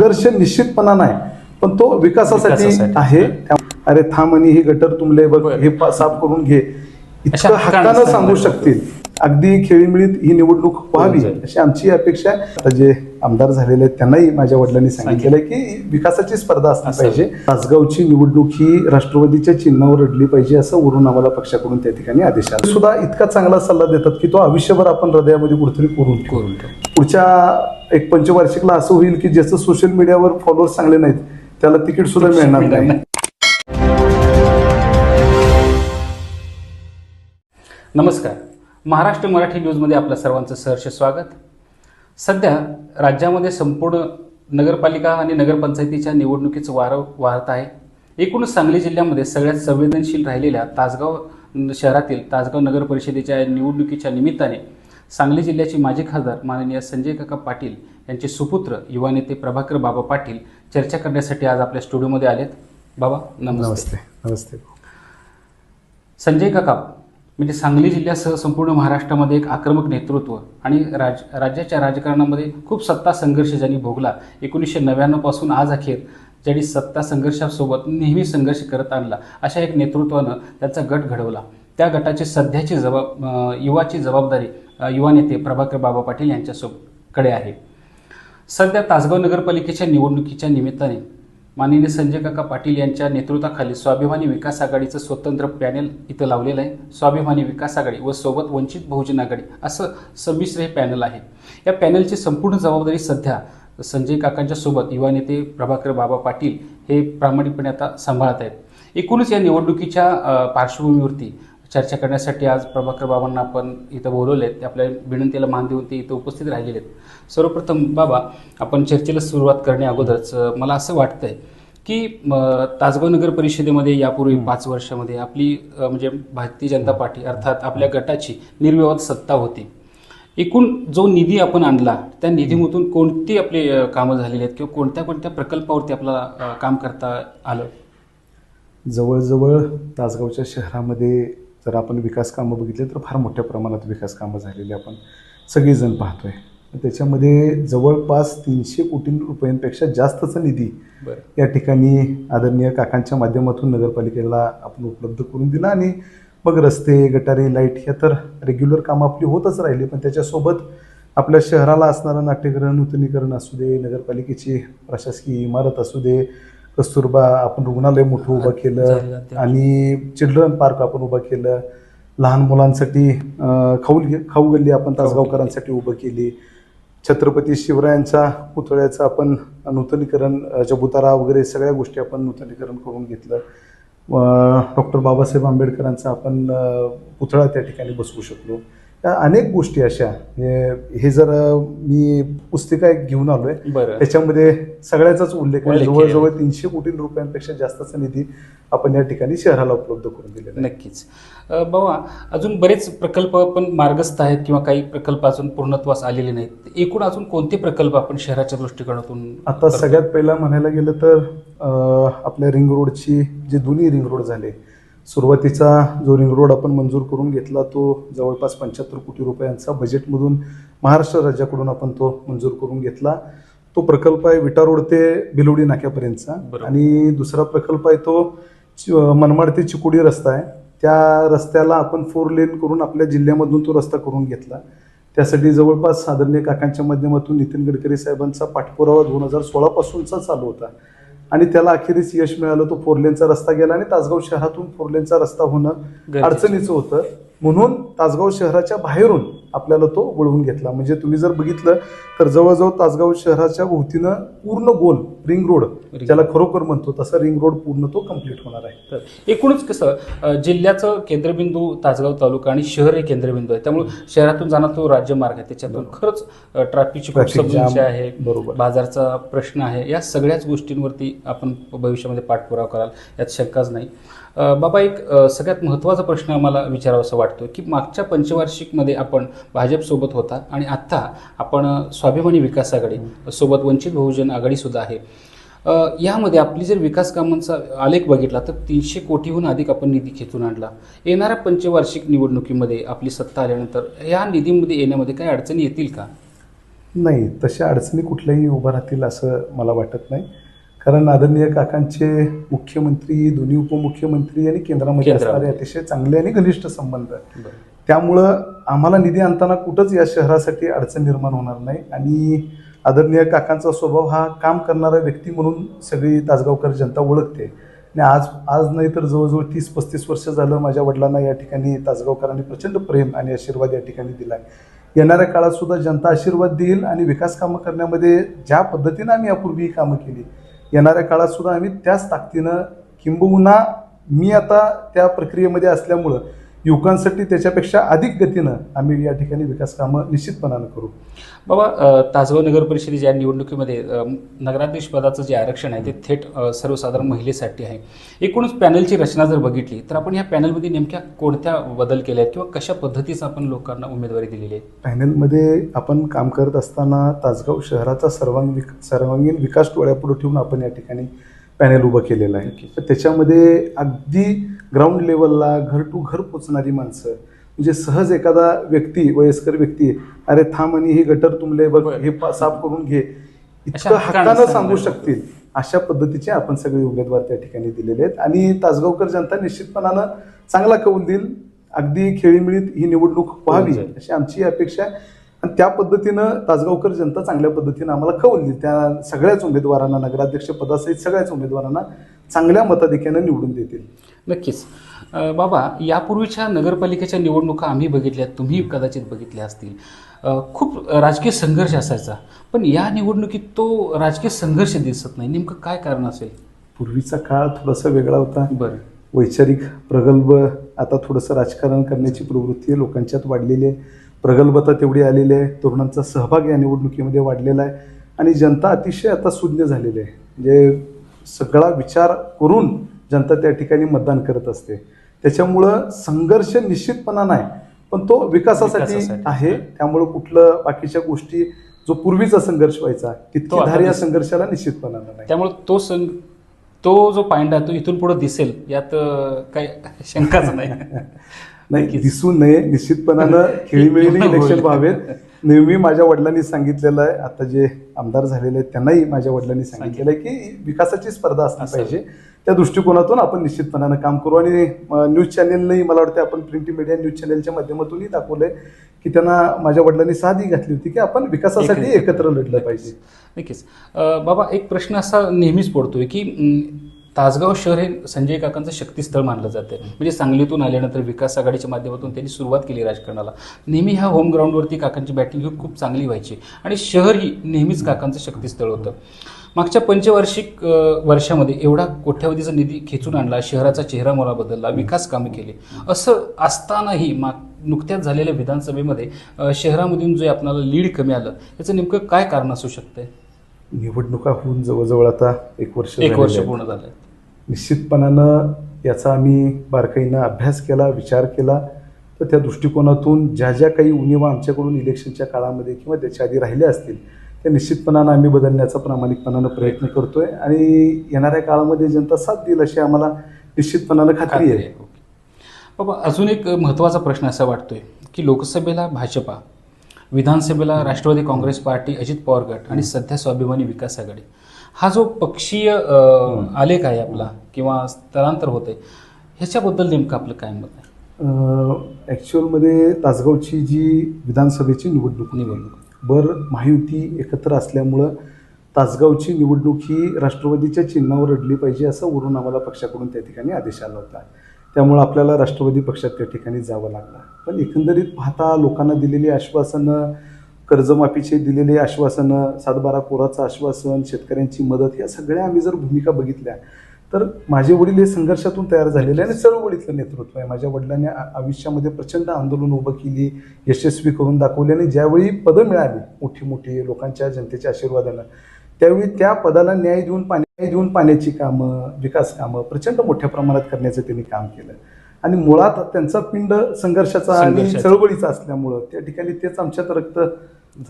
संघर्ष निश्चितपणा नाही पण तो विकासासाठी. आहे अरे थांब आणि ही गटर तुंबले बघ बरं. हे साफ करून घे इतकं हक्कानं सांगू. शकतील अगदी खेळीमिळीत ही निवडणूक व्हावी. अशी आमची अपेक्षा आहे. आता जे आमदार झालेले आहेत त्यांनाही माझ्या वडिलांनी सांगितलेलं आहे की विकासाची स्पर्धा असली. पाहिजे. तासगावची निवडणूक ही राष्ट्रवादीच्या चिन्हावर रडली पाहिजे असं वरून आम्हाला पक्षाकडून त्या ठिकाणी आदेश आला. सुद्धा इतका चांगला सल्ला देतात की तो आयुष्यभर आपण हृदयामध्ये कुठेतरी करून करून. पुढच्या एक पंचवार्षिकला असं होईल की ज्याचं सोशल मीडियावर फॉलोअर्स चांगले नाहीत त्याला तिकीट सुद्धा मिळणार नाही. नमस्कार. महाराष्ट्र मराठी न्यूजमध्ये आपल्या सर्वांचं सहर्ष स्वागत. सध्या राज्यामध्ये संपूर्ण नगरपालिका आणि नगरपंचायतीच्या निवडणुकीचं वारं वाहत आहे. एकूणच सांगली जिल्ह्यामध्ये सगळ्यात संवेदनशील राहिलेल्या तासगाव शहरातील तासगाव नगर परिषदेच्या निवडणुकीच्या निमित्ताने सांगली जिल्ह्याचे माजी खासदार माननीय संजय काका पाटील यांचे सुपुत्र युवा नेते प्रभाकर बाबा पाटील चर्चा करण्यासाठी आज आपल्या स्टुडिओमध्ये आलेत. बाबा नमस्ते. नमस्ते. नमस्ते. संजय काका म्हणजे सांगली जिल्ह्यासह संपूर्ण महाराष्ट्रामध्ये एक आक्रमक नेतृत्व आणि राज राज्याच्या राजकारणामध्ये खूप सत्ता संघर्ष ज्यांनी भोगला. एकोणीसशे नव्याण्णवपासून आज अखेर ज्यांनी सत्ता संघर्षासोबत नेहमी संघर्ष करत आणला अशा एक नेतृत्वानं त्याचा गट घडवला. त्या गटाची सध्याची जबाब युवाची जबाबदारी युवा नेते प्रभाकर बाबा पाटील यांच्यासोबत कडे आहे. सध्या तासगाव नगरपालिकेच्या निवडणुकीच्या निमित्ताने माननीय संजय काका पाटील यांच्या नेतृत्वाखाली स्वाभिमानी विकास आघाडीचं स्वतंत्र पॅनेल इथं लावलेलं आहे. स्वाभिमानी विकास आघाडी व सोबत वंचित बहुजन आघाडी असं संमिश्र हे पॅनल आहे. या पॅनलची संपूर्ण जबाबदारी सध्या संजय काकांच्या सोबत युवा नेते प्रभाकर बाबा पाटील हे प्रामाणिकपणे आता सांभाळत आहेत. एकूणच या निवडणुकीच्या पार्श्वभूमीवरती चर्चा करण्यासाठी आज प्रभाकर बाबांना आपण इथं बोलवले. आहेत आपल्या विनंतीला मान देऊन ते इथं उपस्थित राहिलेले आहेत सर्वप्रथम बाबा आपण चर्चेला सुरुवात करण्या अगोदरच मला असं वाटतंय की म, तासगाव नगर परिषदेमध्ये यापूर्वी पाच वर्षामध्ये आपली म्हणजे भारतीय जनता पार्टी अर्थात आपल्या गटाची निर्विवाद सत्ता होती. एकूण जो निधी आपण आणला त्या निधीमधून कोणती आपली कामं झालेली आहेत किंवा कोणत्या कोणत्या प्रकल्पावरती आपल्याला अ, काम करता आलं? जवळजवळ तासगावच्या शहरामध्ये जर आपण विकास कामं बघितले तर फार मोठ्या प्रमाणात विकास कामं झालेली आपण सगळेजण पाहतोय. त्याच्यामध्ये जवळपास तीनशे कोटी रुपयांपेक्षा जास्तचा निधी या ठिकाणी आदरणीय काकांच्या माध्यमातून नगरपालिकेला आपण उपलब्ध करून दिला आणि मग रस्ते गटारी लाइट ह्या तर रेग्युलर कामं आपली होतच राहिली पण त्याच्यासोबत आपल्या शहराला असणारं नाट्यकरण नूतनीकरण असू दे नगरपालिकेची प्रशासकीय इमारत असू दे कस्तुरबा आपण रुग्णालय मोठं उभं केलं. आणि चिल्ड्रन पार्क आपण उभं केलं. लहान मुलांसाठी खाऊ खाऊ गल्ली आपण तासगावकरांसाठी उभं केली. छत्रपती शिवरायांच्या पुतळ्याचं आपण नूतनीकरण चबुतारा वगैरे सगळ्या गोष्टी आपण नूतनीकरण करून घेतलं. डॉक्टर बाबासाहेब आंबेडकरांचा आपण पुतळा त्या ठिकाणी बसवू शकलो. अनेक गोष्टी अशा हे- जर मी पुस्तिका एक घेऊन आलोय. त्याच्यामध्ये सगळ्याचाच उल्लेख आहे. जवळजवळ तीनशे कोटी रुपयांपेक्षा जास्तचा निधी आपण या ठिकाणी शहराला उपलब्ध करून दिलेला नक्कीच. बाबा अजून बरेच प्रकल्प पण मार्गस्थ आहेत किंवा काही प्रकल्प अजून पूर्णत्वास आलेले नाहीत. एकूण अजून कोणते प्रकल्प आपण शहराच्या दृष्टिकोनातून आता? सगळ्यात पहिला म्हणायला गेलं तर आपल्या रिंग रोडची जे दोन्ही रिंग रोड झाले सुरुवातीचा जो रिंग रोड आपण मंजूर करून घेतला तो जवळपास पंच्याहत्तर कोटी रुपयांचा बजेटमधून महाराष्ट्र राज्याकडून आपण तो मंजूर करून घेतला. तो प्रकल्प आहे विटा रोड ते बिलोडी नाक्यापर्यंतचा. आणि दुसरा प्रकल्प आहे तो मनमाड ते चिकोडी रस्ता आहे. त्या रस्त्याला आपण फोर लेन करून आपल्या जिल्ह्यामधून तो रस्ता करून घेतला. त्यासाठी जवळपास आदरणीय काकांच्या माध्यमातून नितीन गडकरी साहेबांचा पाठपुरावा दोन हजार सोळापासूनचा चालू होता. आणि त्याला अखेरीस यश मिळालं तो फोरलेनचा रस्ता गेला आणि तासगाव शहरातून फोरलेनचा रस्ता होणं. अडचणीचं होतं म्हणून तासगाव शहराच्या बाहेरून आपल्याला तो वळवून घेतला. म्हणजे तुम्ही जर बघितलं तर जवळजवळ तासगाव शहराच्या भोवतीनं पूर्ण गोल रिंग रोड ज्याला खरोखर म्हणतो तसा रिंग रोड पूर्ण तो कंप्लीट होणार आहे. तर एकूणच कसं जिल्ह्याचं केंद्रबिंदू तासगाव तालुका आणि शहर हे केंद्रबिंदू आहे. त्यामुळे शहरातून जाणार तो राज्यमार्ग आहे. त्याच्यातून खरंच ट्रॅफिकची खूप समस्या आहे. बरोबर. बाजारचा प्रश्न आहे. या सगळ्याच गोष्टींवरती आपण भविष्यामध्ये पाठपुरावा कराल. यात शंकाच नाही. बाबा एक सगळ्यात महत्त्वाचा प्रश्न आम्हाला विचारावासा वाटतो की मागच्या पंचवार्षिकमध्ये आपण भाजपसोबत होता आणि आत्ता आपण स्वाभिमानी विकास आघाडी सोबत वंचित बहुजन आघाडीसुद्धा आहे. यामध्ये आपली जर विकास कामांचा आलेख बघितला तर तीनशे कोटीहून अधिक आपण निधी खेचून आणला. येणाऱ्या पंचवार्षिक निवडणुकीमध्ये आपली सत्ता आल्यानंतर या निधीमध्ये येण्यामध्ये काही अडचणी येतील का? नाही तशा अडचणी कुठल्याही उभा राहतील असं मला वाटत नाही. कारण आदरणीय काकांचे मुख्यमंत्री दोन्ही उपमुख्यमंत्री आणि केंद्रामध्ये. असणारे अतिशय चांगले आणि घनिष्ठ संबंध. त्यामुळं आम्हाला निधी आणताना कुठंच या शहरासाठी अडचण निर्माण होणार नाही आणि आदरणीय काकांचा स्वभाव हा काम करणारा व्यक्ती म्हणून सगळी तासगावकर जनता ओळखते आणि आज आज नाही तर जवळजवळ तीस पस्तीस वर्ष झालं माझ्या वडिलांना या ठिकाणी तासगावकरांनी प्रचंड प्रेम आणि आशीर्वाद या ठिकाणी दिला येणाऱ्या काळात सुद्धा जनता आशीर्वाद देईल आणि विकास कामं करण्यामध्ये ज्या पद्धतीनं आम्ही यापूर्वी ही कामं केली येणाऱ्या काळात सुद्धा आम्ही त्याच ताकदीनं किंबहुना मी आता त्या प्रक्रियेमध्ये असल्यामुळं युवकांसाठी त्याच्यापेक्षा अधिक गतीनं आम्ही या ठिकाणी विकास कामं निश्चितपणानं करू. बाबा तासगाव नगर परिषदेच्या निवडणुकीमध्ये नगराध्यक्ष पदाचं जे आरक्षण आहे ते थेट सर्वसाधारण महिलेसाठी आहे. एकूणच पॅनलची रचना जर बघितली तर आपण या पॅनलमध्ये नेमक्या कोणत्या बदल केले आहेत किंवा कशा पद्धतीचं आपण लोकांना उमेदवारी दिलेली आहे? पॅनलमध्ये आपण काम करत असताना तासगाव शहराचा सर्वांग सर्वांगीण विकास डोळ्यापुढे ठेवून आपण या ठिकाणी पॅनल उभं केलेलं आहे. त्याच्यामध्ये अगदी ग्राउंड लेवलला घर टू घर पोचणारी माणसं. म्हणजे सहज एखादा व्यक्ती वयस्कर व्यक्ती अरे थांब आणि ही गटर तुमले बघ. हे साफ करून घे. इतकं हक्कानं सांगू. शकतील. अशा पद्धतीचे आपण सगळे उमेदवार त्या ठिकाणी दिलेले आहेत. आणि तासगावकर जनता निश्चितपणानं चांगला कौल देईल. अगदी खेळीमिळीत ही निवडणूक व्हावी जाईल. अशी आमची अपेक्षा आहे. आणि त्या पद्धतीनं तासगावकर जनता चांगल्या पद्धतीनं आम्हाला कौल देईल. त्या सगळ्याच उमेदवारांना नगराध्यक्ष पदासहित सगळ्याच उमेदवारांना चांगल्या मताधिक्यानं निवडून देतील. नक्कीच. बाबा यापूर्वीच्या नगरपालिकेच्या निवडणुका आम्ही बघितल्या तुम्ही कदाचित बघितल्या असतील. खूप राजकीय संघर्ष असायचा पण या निवडणुकीत तो राजकीय संघर्ष दिसत नाही. नेमकं काय कारण असेल? पूर्वीचा काळ थोडासा वेगळा होता. बरं. वैचारिक प्रगल्भ आता थोडंसं राजकारण करण्याची प्रवृत्ती लोकांच्यात वाढलेली आहे. प्रगल्भता तेवढी आलेली आहे तरुणांचा सहभाग या निवडणुकीमध्ये वाढलेला आहे. आणि जनता अतिशय आता सुज्ञ झालेली आहे. म्हणजे सगळा विचार करून जनता त्या ठिकाणी मतदान करत असते त्याच्यामुळं संघर्ष निश्चितपणा नाही पण तो विकासासाठी. आहे त्यामुळं कुठलं बाकीच्या गोष्टी जो पूर्वीचा संघर्ष व्हायचा तितकी धार या संघर्षाला निश्चितपणानं नाही त्यामुळे तो सं तो जो पायंडा तो इथून पुढे दिसेल यात काही शंकाच नाही नाही. दिसू नये निश्चितपणानं खेळीमेळीने. इलेक्शन व्हावेत नेहमी माझ्या वडिलांनी सांगितलेलं आहे आता जे आमदार झालेले आहेत त्यांनाही माझ्या वडिलांनी सांगितलेलं आहे की विकासाची स्पर्धा असली. पाहिजे. त्या दृष्टिकोनातून आपण निश्चितपणानं काम करू. आणि न्यूज चॅनेलनंही मला वाटतं आपण प्रिंट मीडिया न्यूज चॅनेलच्या माध्यमातूनही दाखवलंय की त्यांना माझ्या वडिलांनी साधी घातली होती की आपण विकासासाठी एकत्र- लढलं पाहिजे. नक्कीच. बाबा एक प्रश्न असा नेहमीच पडतोय की तासगाव शहर हे संजय काकांचं शक्तीस्थळ मानलं जातं म्हणजे सांगलीतून आल्यानंतर विकास आघाडीच्या माध्यमातून त्यांनी सुरुवात केली राजकारणाला. नेहमी ह्या होम ग्राउंडवरती काकांची बॅटिंग ही खूप चांगली व्हायची. आणि शहर ही नेहमीच काकांचं शक्तीस्थळ होतं. मागच्या पंचवार्षिक वर्षामध्ये एवढा कोट्यावधीचा निधी खेचून आणला शहराचा चेहरा मोरा बदलला विकास कामे केली. असं असतानाही माग नुकत्याच झालेल्या विधानसभेमध्ये शहरामधून जे आपल्याला लीड कमी आलं याचं नेमकं काय कारण असू शकतंय? निवडणुका होऊन जवळजवळ आता एक वर्ष एक वर्ष. पूर्ण झालं निश्चितपणानं याचा आम्ही बारकाईनं अभ्यास केला विचार केला. तर त्या दृष्टिकोनातून ज्या ज्या काही उणीवा आमच्याकडून इलेक्शनच्या काळामध्ये किंवा त्याच्या आधी राहिल्या असतील त्या निश्चितपणानं आम्ही बदलण्याचा प्रामाणिकपणानं प्रयत्न करतोय. आणि येणाऱ्या काळामध्ये जनता साथ देईल अशी आम्हाला निश्चितपणानं खात्री आहे. बाबा अजून एक महत्त्वाचा प्रश्न असा वाटतोय की लोकसभेला भाजपा विधानसभेला राष्ट्रवादी काँग्रेस पार्टी अजित पवार गट आणि सध्या स्वाभिमानी विकास आघाडी. हा जो पक्षीय आलेख आहे आपला किंवा स्थलांतर होते ह्याच्याबद्दल नेमकं आपलं काय मत आहे? ॲक्च्युअलमध्ये तासगावची जी विधानसभेची निवडणूक निवडणूक. बर महायुती एकत्र असल्यामुळं तासगावची निवडणूक ही राष्ट्रवादीच्या चिन्हावर लढली पाहिजे असं वरून आम्हाला पक्षाकडून त्या ठिकाणी आदेश आला होता. त्यामुळं आपल्याला राष्ट्रवादी पक्षात त्या ठिकाणी जावं लागलं. पण एकंदरीत पाहता लोकांना दिलेली आश्वासनं कर्जमाफीचे दिलेले आश्वासनं सातबारा पोराचं आश्वासन शेतकऱ्यांची मदत या सगळ्या आम्ही जर भूमिका बघितल्या तर माझे वडील हे संघर्षातून तयार झालेले आणि चळवळीतलं नेतृत्व आहे. माझ्या वडिलांनी आयुष्यामध्ये प्रचंड आंदोलन उभं केली यशस्वी करून दाखवली आणि ज्यावेळी पदं मिळाली मोठी मोठी लोकांच्या जनतेच्या आशीर्वादानं त्यावेळी त्या पदाला न्याय देऊन पाणी न्याय देऊन पाण्याची कामं विकास कामं प्रचंड मोठ्या प्रमाणात करण्याचं त्यांनी काम केलं. आणि मुळात त्यांचा पिंड संघर्षाचा आणि. चळवळीचा असल्यामुळं त्या ठिकाणी तेच आमच्यात रक्त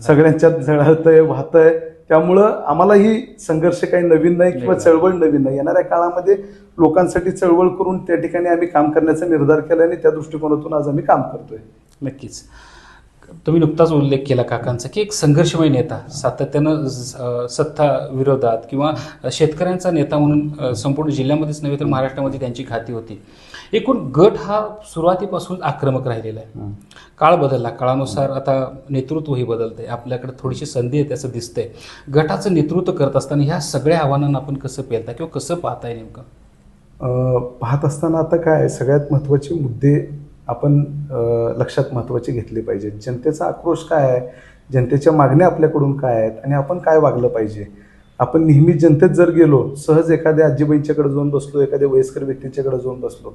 सगळ्यांच्यात झळहळतंय वाहतंय. त्यामुळं आम्हालाही संघर्ष काही नवीन नाही किंवा. चळवळ नवीन नाही. येणाऱ्या काळामध्ये लोकांसाठी चळवळ करून त्या ठिकाणी आम्ही काम करण्याचा निर्धार केला आणि त्या दृष्टिकोनातून आज आम्ही काम करतोय. नक्कीच. तुम्ही नुकताच उल्लेख केला काकांचा की एक संघर्षमय नेता सातत्यानं सत्ता विरोधात किंवा शेतकऱ्यांचा नेता म्हणून संपूर्ण जिल्ह्यामध्येच नव्हे तर महाराष्ट्रामध्ये त्यांची खाती होती. एकूण गट हा सुरुवातीपासून आक्रमक राहिलेला आहे. काळ बदलला. काळानुसार आता नेतृत्वही बदलतंय. आपल्याकडे थोडीशी संधी आहे त्याचं दिसतंय. गटाचं नेतृत्व करत असताना ह्या सगळ्या आव्हानांना आपण कसं पेलता किंवा कसं पाहताय नेमकं? पाहत असताना आता काय सगळ्यात महत्त्वाचे मुद्दे आपण लक्षात महत्त्वाचे घेतले पाहिजेत जनतेचा आक्रोश काय आहे? जनतेच्या मागण्या आपल्याकडून काय आहेत? आणि आपण काय वागलं पाहिजे? आपण नेहमी जनतेत जर गेलो सहज एखाद्या आजीबाईंच्याकडे जाऊन बसलो एखाद्या वयस्कर व्यक्तींच्याकडे जाऊन बसलो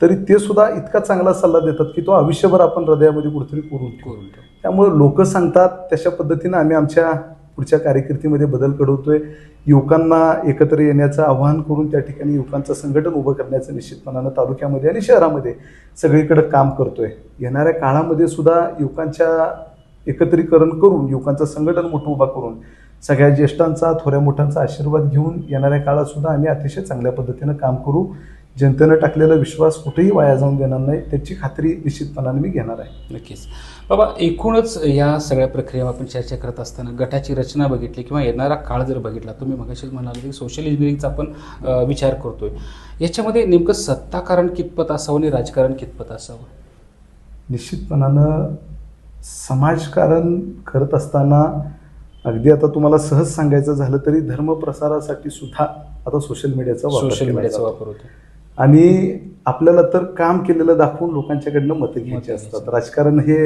तरी ते सुद्धा इतका चांगला सल्ला देतात की तो आयुष्यभर आपण हृदयामध्ये कुठेतरी कोरून ठेवू. करून ठेव. त्यामुळे लोक सांगतात तशा पद्धतीनं आम्ही आमच्या पुढच्या कार्यकिर्दीमध्ये बदल घडवतोय. युवकांना एकत्र येण्याचं आवाहन करून त्या ठिकाणी युवकांचं संघटन उभं करण्याचं निश्चितपणानं तालुक्यामध्ये आणि शहरामध्ये सगळीकडे काम करतोय. येणाऱ्या काळामध्ये सुद्धा युवकांच्या एकत्रीकरण करून युवकांचं संघटन मोठं उभा करून सगळ्या ज्येष्ठांचा थोड्या मोठ्यांचा आशीर्वाद घेऊन येणाऱ्या काळात सुद्धा आम्ही अतिशय चांगल्या पद्धतीनं काम करू. जनतेनं टाकलेला विश्वास कुठेही वाया जाऊन देणार नाही. त्याची खात्री निश्चितपणाने मी घेणार आहे. नक्कीच. बाबा एकूणच या सगळ्या प्रक्रिया आपण चर्चा करत असताना गटाची रचना बघितली किंवा येणारा काळ जर बघितला तुम्ही मगाशीच म्हणाले की सोशल इंजिनिअरिंगचा आपण विचार करतोय. याच्यामध्ये नेमकं सत्ताकारण कितपत असावं आणि राजकारण कितपत असावं? निश्चितपणानं समाजकारण करत असताना अगदी आता तुम्हाला सहज सांगायचं झालं तरी धर्मप्रसारासाठी सुद्धा आता सोशल मीडियाचा वापर सोशल मीडियाचा. वापर होतो. आणि आपल्याला तर काम केलेलं दाखवून लोकांच्याकडनं मतं घ्यायची असतात. राजकारण हे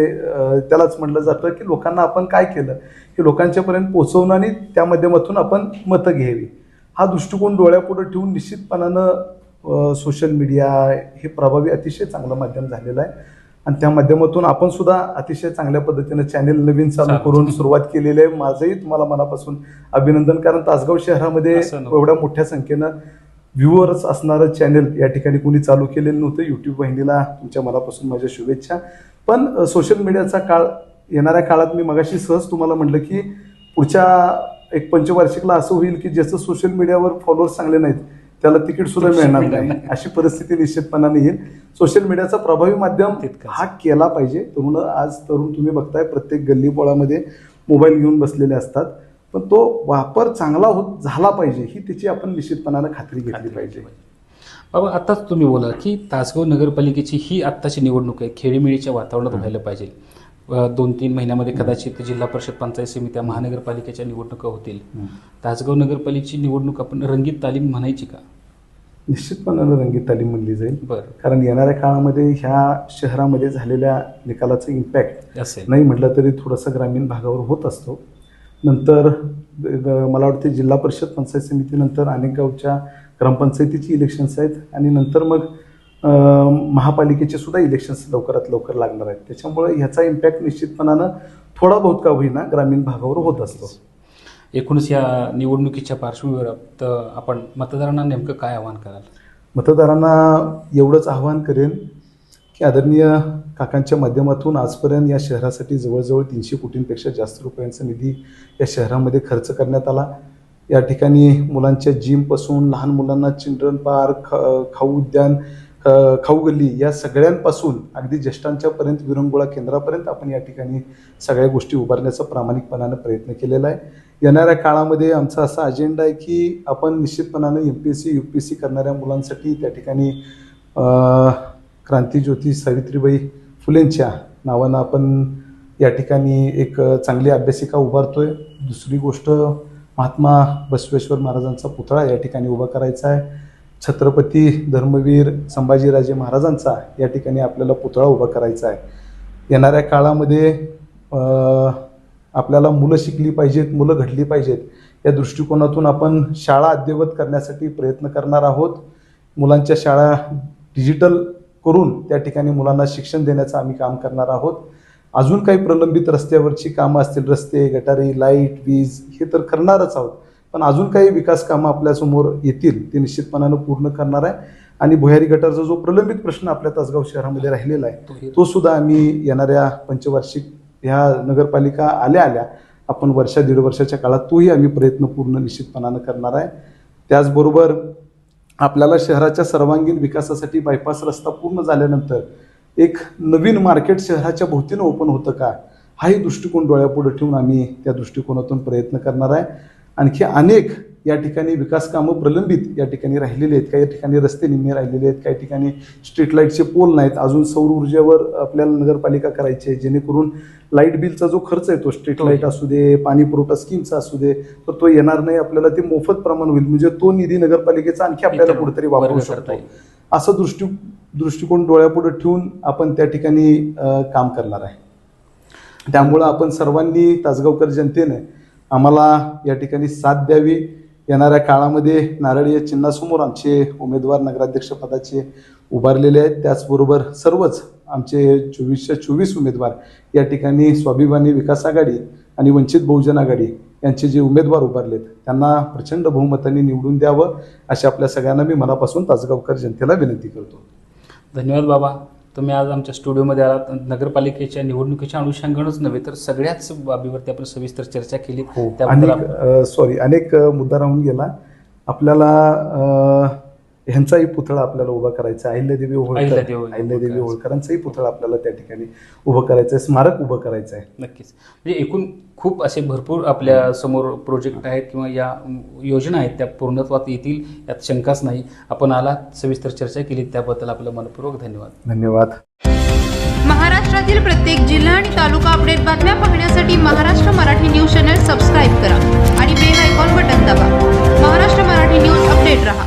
त्यालाच म्हटलं जातं की लोकांना आपण काय केलं की लोकांच्यापर्यंत पोहोचवणं आणि त्या माध्यमातून आपण मतं घ्यावी हा दृष्टिकोन डोळ्यापुढे ठेवून निश्चितपणानं सोशल मीडिया हे प्रभावी अतिशय चांगलं माध्यम झालेलं आहे आणि त्या माध्यमातून आपण सुद्धा अतिशय चांगल्या पद्धतीनं चॅनेल नवीन चालू. करून सुरुवात केलेली आहे माझंही तुम्हाला मनापासून अभिनंदन कारण तासगाव शहरामध्ये. एवढ्या मोठ्या संख्येनं व्ह्युअर्स असणारं चॅनल या ठिकाणी कोणी चालू केलेलं नव्हतं. युट्यूब वाहिनीला तुमच्या मनापासून माझ्या शुभेच्छा. पण सोशल मीडियाचा काळ येणाऱ्या काळात मी मगाशी सहज तुम्हाला म्हटलं की पुढच्या एक पंचवार्षिकला असं होईल की ज्याचं सोशल मीडियावर फॉलोअर्स चांगले नाहीत त्याला तिकीट सुद्धा मिळणार नाही. अशी परिस्थिती निश्चितपणाने येईल. सोशल मीडियाचा प्रभावी माध्यम. हा केला पाहिजे. तरुण आज तरुण तुम्ही बघताय प्रत्येक गल्लीबोळामध्ये मोबाईल घेऊन बसलेले असतात. पण तो वापर चांगला होत झाला पाहिजे ही त्याची आपण निश्चितपणानं खात्री घेतली पाहिजे. बाबा आताच तुम्ही बोला की तासगाव नगरपालिकेची ही आत्ताची निवडणूक आहे. खेळीमेळीच्या वातावरणात व्हायला पाहिजे. दोन तीन महिन्यामध्ये कदाचित जिल्हा परिषद पंचायत समित्या महानगरपालिकेच्या निवडणुका होतील. तासगाव नगरपालिकेची निवडणूक आपण रंगीत तालीम म्हणायची का? निश्चितपणानं रंगीत तालीम म्हणली जाईल. बरं. कारण येणाऱ्या काळामध्ये ह्या शहरामध्ये झालेल्या निकालाचा इम्पॅक्ट असेल. नाही म्हटलं तरी थोडासा ग्रामीण भागावर होत असतो. नंतर मला वाटते जिल्हा परिषद पंचायत समितीनंतर अनेक गावच्या ग्रामपंचायतीची इलेक्शन्स आहेत आणि नंतर मग महापालिकेचे सुद्धा इलेक्शन्स लवकरात लवकर लागणार आहेत. त्याच्यामुळे ह्याचा इम्पॅक्ट निश्चितपणानं थोडा बहुत का होईना ग्रामीण भागावर होत असतो. एकूणच या निवडणुकीच्या पार्श्वभूमीवर तर आपण मतदारांना नेमकं काय आवाहन कराल? मतदारांना एवढंच आवाहन करेन की आदरणीय काकांच्या माध्यमातून आजपर्यंत या शहरासाठी जवळजवळ तीनशे कोटींपेक्षा जास्त रुपयांचा निधी या शहरामध्ये खर्च करण्यात आला. या ठिकाणी मुलांच्या जिमपासून लहान मुलांना चिल्ड्रन पार्क ख- खाऊ उद्यान ख- खाऊ गल्ली या सगळ्यांपासून अगदी ज्येष्ठांच्यापर्यंत विरंगुळा केंद्रापर्यंत आपण या ठिकाणी सगळ्या गोष्टी उभारण्याचा प्रामाणिकपणानं प्रयत्न केलेला आहे. येणाऱ्या काळामध्ये आमचा असा अजेंडा आहे की आपण निश्चितपणानं M P S C U P S C करणाऱ्या मुलांसाठी त्या ठिकाणी क्रांतीज्योती सावित्रीबाई फुलेंच्या नावानं आपण या ठिकाणी एक चांगली अभ्यासिका उभारतोय. दुसरी गोष्ट महात्मा बसवेश्वर महाराजांचा पुतळा या ठिकाणी उभा करायचा आहे. छत्रपती धर्मवीर संभाजीराजे महाराजांचा या ठिकाणी आपल्याला पुतळा उभा करायचा आहे. येणाऱ्या काळामध्ये आपल्याला मुलं शिकली पाहिजेत मुलं घडली पाहिजेत या दृष्टिकोनातून आपण शाळा अद्ययावत करण्यासाठी प्रयत्न करणार आहोत. मुलांच्या शाळा डिजिटल करून त्या ठिकाणी मुलांना शिक्षण देण्याचं आम्ही काम करणार आहोत. अजून काही प्रलंबित रस्त्यावरची कामं असतील रस्ते गटारी लाइट वीज हे तर करणारच आहोत. पण अजून काही विकास कामं आपल्यासमोर येतील ते निश्चितपणानं पूर्ण करणार आहे. आणि भुयारी गटारचा जो प्रलंबित प्रश्न आपल्या तासगाव शहरामध्ये राहिलेला आहे तो सुद्धा आम्ही येणाऱ्या पंचवार्षिक ह्या नगरपालिका आल्या आल्या आपण वर्षा दीड वर्षाच्या काळात तोही आम्ही प्रयत्न पूर्ण निश्चितपणानं करणार आहे. त्याचबरोबर आपल्याला शहराच्या सर्वांगीण विकासासाठी बायपास रस्ता पूर्ण झाल्यानंतर एक नवीन मार्केट शहराच्या भोवतीनं ओपन होतं का? हाही दृष्टिकोन डोळ्यापुढे ठेवून आम्ही त्या दृष्टिकोनातून प्रयत्न करणार आहे. आणखी अनेक या ठिकाणी विकास कामं प्रलंबित या ठिकाणी राहिलेली आहेत. काही ठिकाणी रस्ते निम्मे राहिलेले आहेत. काही ठिकाणी स्ट्रीट लाईटचे पोल नाहीत. अजून सौर ऊर्जेवर आपल्याला नगरपालिका करायची आहे. जेणेकरून लाइट बिलचा जो खर्च आहे तो स्ट्रीट लाइट असू दे पाणी पुरवठा स्कीमचा असू दे तर तो येणार नाही. आपल्याला ते मोफत प्रमाण होईल. म्हणजे तो निधी नगरपालिकेचा आणखी आपल्याला कुठेतरी वापरू शकतो. असं दृष्टी दृष्टिकोन डोळ्यापुढे ठेवून आपण त्या ठिकाणी काम करणार आहे. त्यामुळं आपण सर्वांनी तासगावकर जनतेने आम्हाला या ठिकाणी साथ द्यावी. येणाऱ्या काळामध्ये नारळी या चिन्हासमोर आमचे उमेदवार नगराध्यक्ष पदाचे उभारलेले आहेत. त्याचबरोबर सर्वच आमचे चोवीसशे चोवीस उमेदवार या ठिकाणी स्वाभिमानी विकास आघाडी आणि वंचित बहुजन आघाडी यांचे जे उमेदवार उभारलेत त्यांना प्रचंड बहुमताने निवडून द्यावं अशी आपल्या सगळ्यांना मी मनापासून तासगावकर जनतेला विनंती करतो. धन्यवाद बाबा. तुम्ही आज आमच्या स्टुडिओमध्ये आलात. नगरपालिकेच्या निवडणुकीच्या अनुषंगानंच नव्हे तर सगळ्याच बाबीवरती आपण सविस्तर चर्चा केली. त्याबद्दल अनेक आपण- सॉरी अनेक मुद्दा राहून गेला. आपल्याला ह्यांचाही पुतळा आपल्याला उभा करायचा आहे. अहिल्यादेवी होळकर अहिल्यादेवी होळकरांचाही पुतळा आपल्याला त्या ठिकाणी उभं करायचं आहे. स्मारक उभं करायचं आहे. नक्कीच. म्हणजे एकूण खूप असे भरपूर आपल्यासमोर प्रोजेक्ट आहेत किंवा या योजना आहेत. त्या पूर्णत्वात येतील यात शंकाच नाही. आपण आला सविस्तर चर्चा केली त्याबद्दल आपलं मनपूर्वक धन्यवाद. धन्यवाद. महाराष्ट्रातील प्रत्येक जिल्हा आणि तालुका अपडेट बातम्या पाहण्यासाठी Maharashtra Marathi news channel subscribe करा आणि बेल आयकॉन बटन दाबा महाराष्ट्र मराठी न्यूज अपडेट रहा.